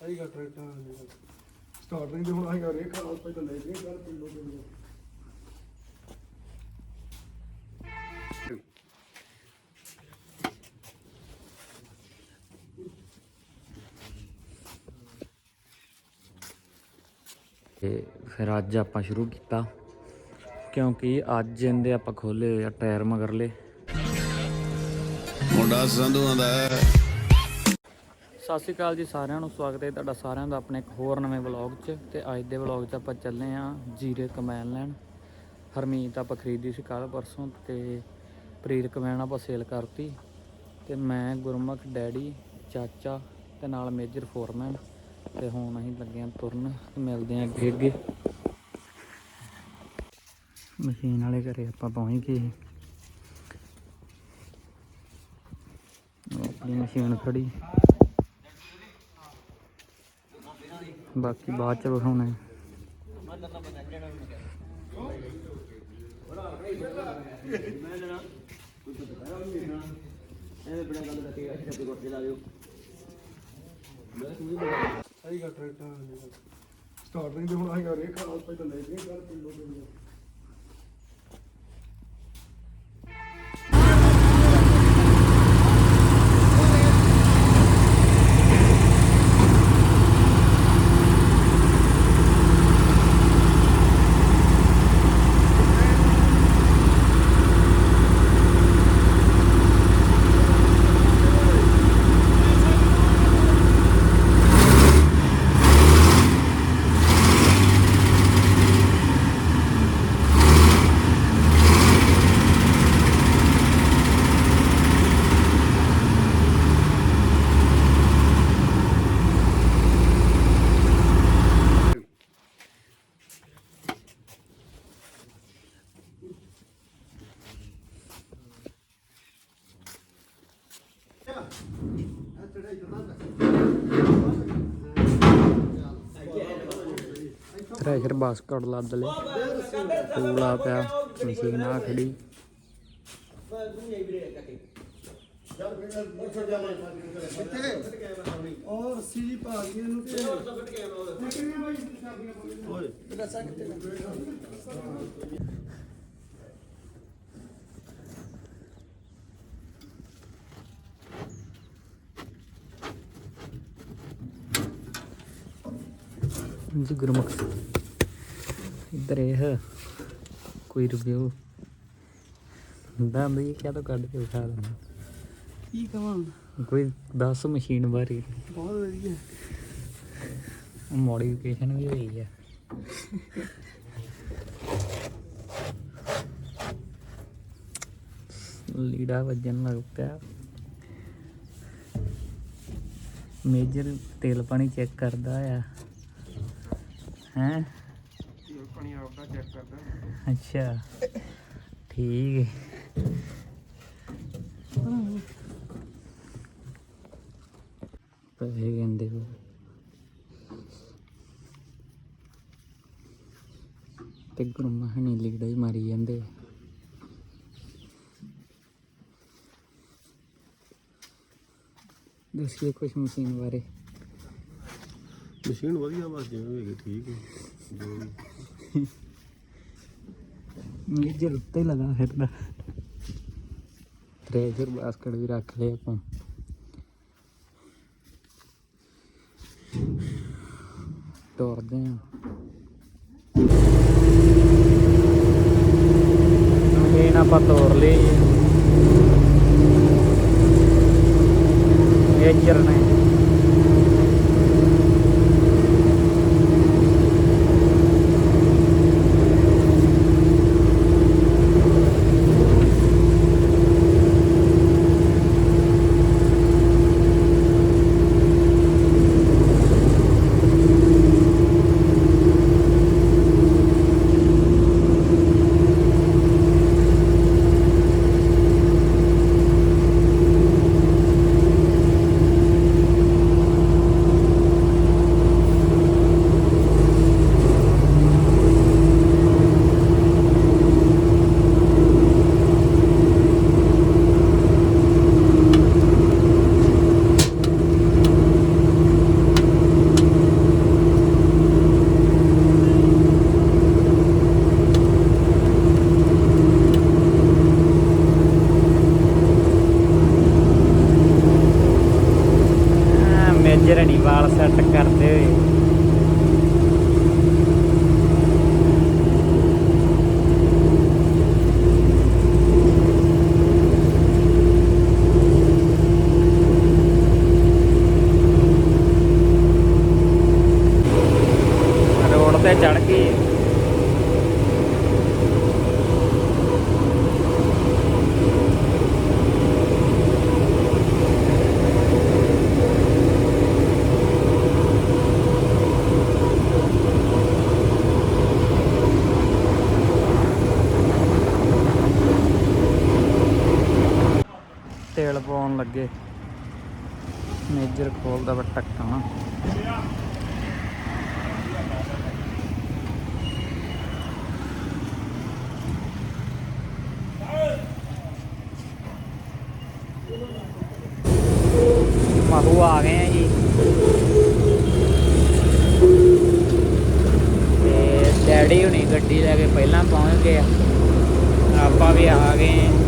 ਸਹੀ ਗਾ tractor start ਨਹੀਂ ਤੇ ਹੁਣ ਆਏਗਾ ਰੇਖਾ ਨਾਲ ਪਹਿਲਾਂ ਲੈ ਕੇ ਕਰ ਪਿੰਡੋਂ ਪਿੰਡੋਂ ਤੇ ਫਿਰ ਅੱਜ ਆਪਾਂ ਸ਼ੁਰੂ ਕੀਤਾ ਕਿਉਂਕਿ ਅੱਜ ਇਹਦੇ ਆਪਾਂ ਖੋਲੇ ਆ ਟਾਇਰ ਮਗਰਲੇ। ਮੁੰਡਾ ਸੰਧੂਆਂ ਦਾ ਹੈ। ਸਤਿ ਸ਼੍ਰੀ ਅਕਾਲ ਜੀ ਸਾਰਿਆਂ ਨੂੰ, ਸਵਾਗਤ ਹੈ ਤੁਹਾਡਾ ਸਾਰਿਆਂ ਦਾ ਆਪਣੇ ਇੱਕ ਹੋਰ ਨਵੇਂ ਵਲੌਗ 'ਚ ਤੇ ਅੱਜ ਦੇ ਵਲੌਗ 'ਚ ਆਪਾਂ ਚੱਲੇ ਆ ਜੀਰੇ ਕਮੈਨ ਲੈਣ। ਹਰਮੀਤ ਆਪਾਂ ਖਰੀਦੀ ਸੀ ਕੱਲ ਪਰਸੋਂ ਤੇ ਪ੍ਰੀਤ ਕਮੈਨ ਆਪਾਂ ਸੇਲ ਕਰਤੀ ਤੇ ਮੈਂ, ਗੁਰਮੁਖ, ਡੈਡੀ, ਚਾਚਾ ਤੇ ਨਾਲ ਮੇਜਰ ਫੋਰਮੈਨ ਤੇ ਹੁਣ ਅਸੀਂ ਲੱਗੇ ਆ ਤੁਰਨ ਤੇ ਮਿਲਦੇ ਆ ਅੱਗੇ ਅੱਗੇ। ਮਸ਼ੀਨ ਵਾਲੇ ਘਰੇ ਆਪਾਂ ਪਹੁੰਚ ਗਏ ਆਪਣੀ ਮਸ਼ੀਨ ਖੜੀ। ਬਾਕੀ ਬਾਅਦ ਚ ਵਿਖਾਉਣਾ ਹੈ। ਸਹੀ ਗਾ ਟਰੈਕਟਰ ਸਟਾਰਟ ਹੁਣ ਆਏਗਾ ਰੇਖਾ ਨਾਲ ਪਹਿਲਾਂ ਲੈ ਕੇ ਕਰ ਪਿੰਡੋਂ ਪਿੰਡੋਂ ਥ੍ਰੈਸ਼ਰ ਬਾਸਕਟ ਲੱਦ ਲੈ ਟੂਲਾ ਪਿਆ ਮਸ਼ੀਨ ਆ ਖੜੀ। ਔਰ ਸੀਜੀ ਪਾ ਗਈ ਇਹਨੂੰ ਤੇ ਜੀ ਗੁਰਮੁਖ। ਇਹ। ਕੋਈ ਰਿਵਿਊ ਦੰਦ ਇਹ ਕਿਆ ਤੋਂ ਕੱਢ ਕੇ ਵਿਖਾ ਦਿੰਦਾ। ਕੀ ਕਵਾਂ? ਕੋਈ 10 ਮਸ਼ੀਨ ਬਾਰੇ। ਬਹੁਤ ਵਧੀਆ। ਮੋਡੀਫਿਕੇਸ਼ਨ ਵੀ ਹੋਈ ਹੈ ਲੀੜਾ ਵੱਜਣ ਲੱਗ ਪਿਆ। ਮੇਜਰ ਤੇਲ ਪਾਣੀ ਚੈੱਕ ਕਰਦਾ ਆ। ਹੈ? ਪਾਣੀ ਆਪਦਾ ਚੈੱਕ ਕਰਦਾ। ਅੱਛਾ ਠੀਕ ਹੈ ਪੈਸੇ ਕਹਿੰਦੇ ਹੋ ਤੇ ਗੁਰਮਾ ਹਣੀ ਲੀੜਾ ਹੀ ਮਾਰੀ ਜਾਂਦੇ। ਦੱਸਿਓ ਕੁਛ ਮਸ਼ੀਨ ਬਾਰੇ। ਮਸ਼ੀਨ ਵਧੀਆ ਬਸ ਜਿਵੇਂ ਹੈਗੀ ਠੀਕ ਹੈ ਜੋ ਵੀ। ਮੇਜਰ ਉੱਤੇ ਹੀ ਲਗਾ ਫਿਰਦਾ। ਟ੍ਰੇਜਰ ਬਾਸਕਟ ਵੀ ਰੱਖ ਲਿਆ ਆਪਾਂ। ਤੋਰਦੇ ਆ। ਇਹ ਨਾ ਆਪਾਂ ਤੋਰ ਲਈ ਮੇਜਰ ਨੇ ਲੱਗੇ। ਮੇਜਰ ਖੋਲਦਾ ਵਾ ਟੱਕਣਾ ਮਾਹੂ ਆ ਗਏ ਆ ਜੀ ਤੇ ਡੈਡੀ ਹੁਣੀ ਗੱਡੀ ਲੈ ਕੇ ਪਹਿਲਾਂ ਪਹੁੰਚ ਗਏ ਆ ਆਪਾਂ ਵੀ ਆ ਗਏ ਆ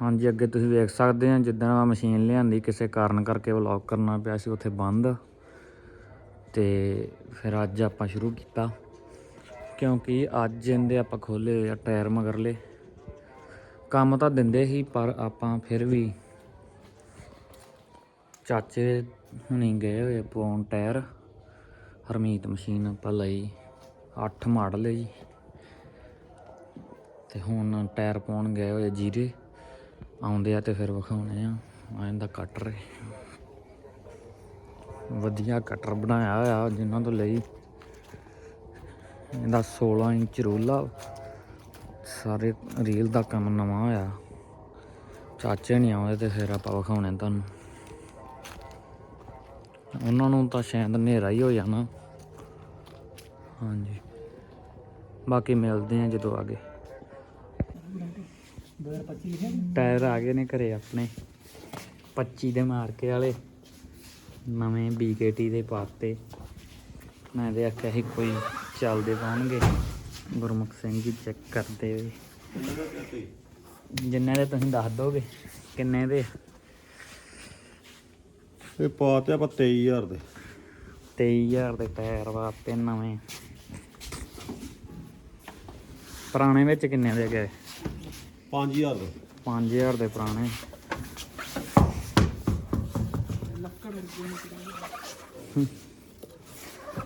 ਹਾਂਜੀ ਅੱਗੇ ਤੁਸੀਂ ਵੇਖ ਸਕਦੇ ਆ, ਜਿੱਦਾਂ ਆ ਮਸ਼ੀਨ ਲਿਆਂਦੀ, ਕਿਸੇ ਕਾਰਨ ਕਰਕੇ ਵਲੌਗ ਕਰਨਾ ਪਿਆ ਸੀ, ਉੱਥੇ ਬੰਦ। ਤੇ ਫਿਰ ਅੱਜ ਆਪਾਂ ਸ਼ੁਰੂ ਕੀਤਾ, ਕਿਉਂਕਿ ਅੱਜ ਇਹਦੇ ਆਪਾਂ ਖੋਲੇ ਆ ਟਾਇਰ ਮਗਰਲੇ। ਕੰਮ ਤਾਂ ਦਿੰਦੇ ਸੀ, ਪਰ ਆਪਾਂ ਫਿਰ ਵੀ ਚਾਚੇ ਹੁਣੀ ਗਏ ਹੋਏ ਪਾਉਣ ਟਾਇਰ। ਹਰਮੀਤ ਮਸ਼ੀਨ ਆਪਾਂ ਲਈ 8 ਮਾਡਲ ਹੈ ਜੀ। ਤੇ ਹੁਣ ਟਾਇਰ ਪਾਉਣ ਗਏ ਹੋਏ ਜੀਰੇ। ਆਉਂਦੇ ਆ ਤੇ ਫਿਰ ਵਿਖਾਉਣੇ ਆ। ਆ ਇਹਦਾ ਕਟਰ ਵਧੀਆ ਕਟਰ ਬਣਾਇਆ ਹੋਇਆ ਜਿਨ੍ਹਾਂ ਤੋਂ ਲਈ। ਇਹਦਾ 16 ਇੰਚ ਰੋਲਾ। ਸਾਰੇ ਰੀਲ ਦਾ ਕੰਮ ਨਵਾਂ ਹੋਇਆ। ਚਾਚੇ ਨਹੀਂ ਆਉਂਦੇ ਤੇ ਫਿਰ ਆਪਾਂ ਵਿਖਾਉਣੇ ਤੁਹਾਨੂੰ। ਉਹਨਾਂ ਨੂੰ ਤਾਂ ਸ਼ਾਇਦ ਹਨੇਰਾ ਹੀ ਹੋ ਜਾਣਾ। ਹਾਂਜੀ। ਬਾਕੀ ਮਿਲਦੇ ਆ ਜਦੋਂ ਟਾਇਰ ਆ ਗਏ ਨੇ ਘਰੇ ਆਪਣੇ। 25 ਦੇ ਮਾਰਕੇ ਵਾਲੇ। ਨਵੇਂ BKT ਦੇ ਪਾਤੇ। ਮੈਂ ਤੇ ਆਖਿਆ ਸੀ ਕੋਈ ਚੱਲਦੇ ਪਾਉਣਗੇ। ਗੁਰਮੁਖ ਸਿੰਘ ਜੀ ਚੈੱਕ ਕਰਦੇ ਵੇ। ਜਿੰਨੇ ਦੇ ਤੁਸੀਂ ਦੱਸ ਦੋਗੇ ਕਿੰਨੇ ਦੇ? ਇਹ ਪਾ ਤੇ ਆਪਾਂ 23000 ਦੇ। 23000 ਦੇ ਟਾਇਰ ਵਾਤੇ ਨਵੇਂ। ਪੁਰਾਣੇ ਵਿੱਚ ਕਿੰਨੇ ਦੇ ਗਏ? 5000 ਦੇ। 5000 ਦੇ ਪੁਰਾਣੇ।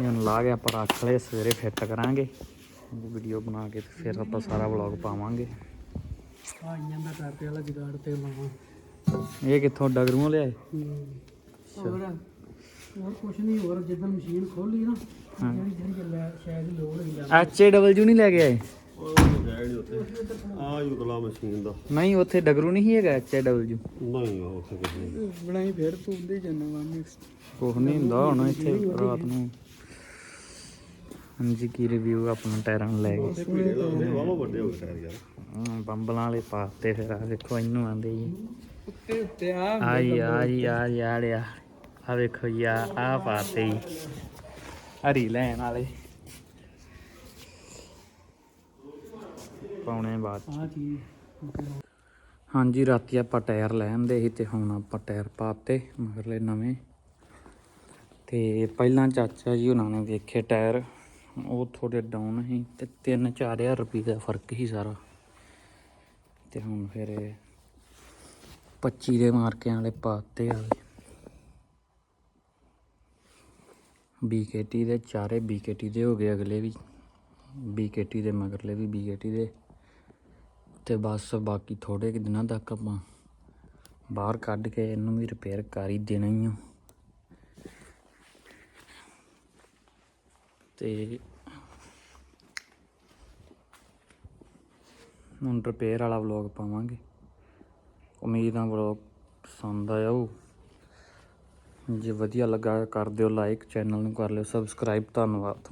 ਹੁਣ ਲਾ ਕੇ ਆਪਾਂ ਰੱਖ ਲਏ ਸਵੇਰੇ ਫਿੱਟ ਕਰਾਂਗੇ। ਵੀਡੀਓ ਬਣਾ ਕੇ ਤੇ ਫਿਰ ਆਪਾਂ ਸਾਰਾ ਵਲੌਗ ਪਾਵਾਂਗੇ। ਆ ਇੰਜਨ ਦਾ ਟਰਕੇ ਵਾਲਾ ਜਗਾੜ ਤੇ ਲਾਵਾਂ। ਇਹ ਕਿੱਥੋਂ ਡਗਰੂਆਂ ਲਿਆਏ ਹੋਰ ਹੋਰ ਕੁਛ ਨਹੀਂ ਹੋਰ ਜਦੋਂ ਮਸ਼ੀਨ ਖੋਲੀ ਨਾ ਜਿਹੜੀ ਜਿਹੜੀ ਲੈ ਸ਼ਾਇਦ ਲੋਡ ਹੀ ਆ। ਐਚ ਏ ਡਬਲਯੂ ਨਹੀਂ ਲੈ ਕੇ ਆਏ? ਉਹ ਨਹੀਂ ਉੱਥੇ। ਆ ਯੁਗਲਾ ਮਸ਼ੀਨ ਦਾ। ਨਹੀਂ ਉੱਥੇ ਡਗਰੂ ਨਹੀਂ ਹੈਗਾ ਐਚ ਡਬਲਯੂ ਨਹੀਂ ਉਹ ਉੱਥੇ ਕੁਝ ਨਹੀਂ। ਬਣਾਈ ਫੇਰ ਤੂੰ ਹੁੰਦੇ ਜੰਨਾ ਵਾ ਨੈਕਸਟ ਕੁਛ ਨਹੀਂ ਹੁੰਦਾ ਹੁਣ ਇੱਥੇ ਰਾਤ ਨੂੰ। ਹਾਂਜੀ ਕੀ ਰਿਵਿਊ ਆਪਣਾ ਟਾਇਰਾਂ ਨੂੰ ਲੈ ਗਏ। ਭੀੜੇ ਦਾ ਉਹਦੇ ਵਾਵਾ ਵੱਡੇ ਹੋ ਗਏ ਟਾਇਰ ਯਾਰ। ਹਾਂ, ਬੰਬਲਾਂ ਵਾਲੇ ਪਾਤੇ ਫਿਰ ਆ ਦੇਖੋ ਇਹਨੂੰ ਆਂਦੇ ਜੀ। ਉੱਤੇ ਉੱਤੇ ਆ ਆ ਜੀ ਆ ਜੀ ਆ ਜੀ ਆ ਲਿਆ। ਆ ਵੇਖੋ ਜੀ ਆ ਪਾਤੇ ਜੀ। ਹਰੀ ਲੈਣ ਵਾਲੇ। ਪਾਉਣੇ ਬਾਅਦ ਚ। ਹਾਂਜੀ ਰਾਤੀ ਆਪਾਂ ਟਾਇਰ ਲੈ ਆਂਦੇ ਸੀ ਤੇ ਹੁਣ ਆਪਾਂ ਟਾਇਰ ਪਾਤੇ ਮਗਰਲੇ ਨਵੇਂ। ਤੇ ਪਹਿਲਾਂ ਚਾਚਾ ਜੀ ਉਹਨਾਂ ਨੇ ਵੇਖੇ ਟਾਇਰ ਉਹ ਥੋੜੇ ਡਾਊਨ ਸੀ ਤੇ 3-4000 ਰੁਪਏ ਦਾ ਫ਼ਰਕ ਸੀ ਸਾਰਾ। ਤੇ ਹੁਣ ਫਿਰ ਇਹ 25 ਦੇ ਮਾਰਕਿਆਂ ਵਾਲੇ ਪਾਤੇ ਆ। BKT ਦੇ ਚਾਰੇ BKT ਦੇ ਹੋ ਗਏ ਅਗਲੇ ਵੀ। BKT ਦੇ ਮਗਰਲੇ ਵੀ BKT ਦੇ। ਤੇ ਬਸ ਬਾਕੀ ਥੋੜੇ ਕਿ ਦਿਨਾਂ ਤੱਕ ਆਪਾਂ ਬਾਹਰ ਕੱਢ ਕੇ ਇਹਨੂੰ ਵੀ ਰਿਪੇਅਰ ਕਰ ਹੀ ਦੇਣਾ ਹੀ ਆ। ਤੇ ਹੁਣ ਰਿਪੇਅਰ ਵਾਲਾ ਵਲੌਗ ਪਾਵਾਂਗੇ। ਉਮੀਦ ਆ ਵਲੌਗ ਪਸੰਦ ਆਇਆ ਹੋ ਜੇ ਵਧੀਆ ਲੱਗਾ ਕਰ ਦਿਓ ਲਾਈਕ ਚੈਨਲ ਨੂੰ ਕਰ ਲਿਓ ਸਬਸਕ੍ਰਾਈਬ ਧੰਨਵਾਦ।